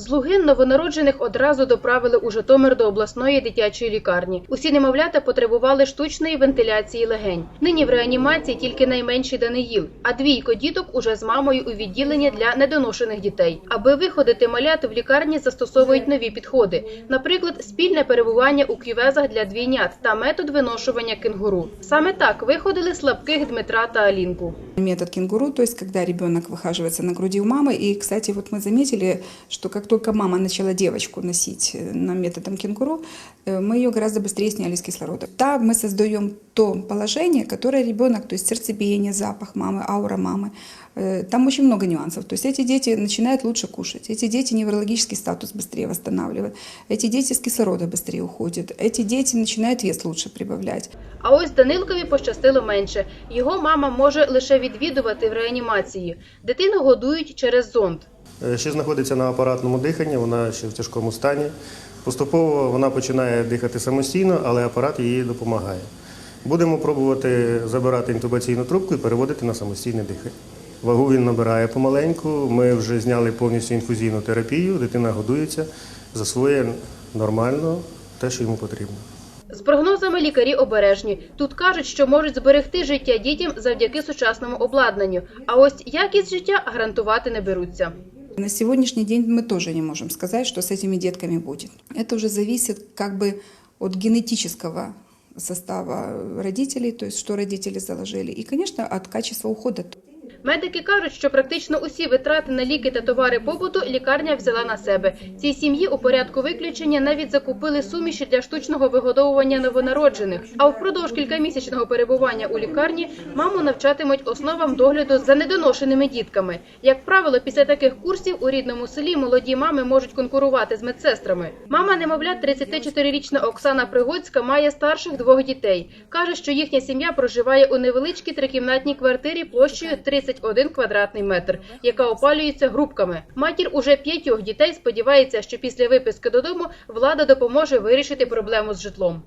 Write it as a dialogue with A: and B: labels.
A: З Лугин новонароджених одразу доправили у Житомир до обласної дитячої лікарні. Усі немовлята потребували штучної вентиляції легень. Нині в реанімації тільки найменший Даниїл, а двійко діток уже з мамою у відділенні для недоношених дітей. Аби виходити малят в лікарні застосовують нові підходи, наприклад, спільне перебування у кювезах для двійнят та метод виношування кенгуру. Саме так виходили слабких Дмитра та Алінку.
B: Метод кенгуру, то есть когда ребенок выхаживается на груди у мамы. И, кстати, вот мы заметили, что как только мама начала девочку носить э, на методом кенгуру, э, мы ее гораздо быстрее сняли с кислорода. Да, мы создаем то положение, которое ребенок, то есть сердцебиение, запах мамы, аура мамы. Э, Там очень много нюансов. То есть эти дети начинают лучше кушать, эти дети неврологический статус быстрее восстанавливают, эти дети с кислорода быстрее уходят, эти дети начинают вес лучше прибавлять.
A: А ось Данилкові пощастило менше. Його мама може лише відвідувати в реанімації. Дитину годують через зонд.
C: Е, Ще знаходиться на апаратному диханні, вона ще в тяжкому стані. Поступово вона починає дихати самостійно, але апарат їй допомагає. Будемо пробувати забирати інтубаційну трубку і переводити на самостійне дихання. Вагу він набирає помаленьку. Ми вже зняли повністю інфузійну терапію, дитина годується, засвоює нормально те, що йому потрібно.
A: З прогнозами лікарі обережні. Тут кажуть, що можуть зберегти життя дітям завдяки сучасному обладнанню. А ось якість життя гарантувати не беруться.
B: На сегодняшний день мы тоже не можем сказать, что с этими детками будет. Это уже зависит как бы от генетического состава родителей, то есть что родители заложили, и, конечно, от качества ухода.
A: Медики кажуть, що практично усі витрати на ліки та товари побуту лікарня взяла на себе. Цій сім'ї у порядку виключення навіть закупили суміші для штучного вигодовування новонароджених. А впродовж кількамісячного перебування у лікарні маму навчатимуть основам догляду за недоношеними дітками. Як правило, після таких курсів у рідному селі молоді мами можуть конкурувати з медсестрами. Мама немовлят 34-річна Оксана Пригодська має старших двох дітей. каже, що їхня сім'я проживає у невеличкій трикімнатній квартирі площею 31 квадратний метр, яка опалюється грубками. Матір уже п'ятьох дітей сподівається, що після виписки додому влада допоможе вирішити проблему з житлом.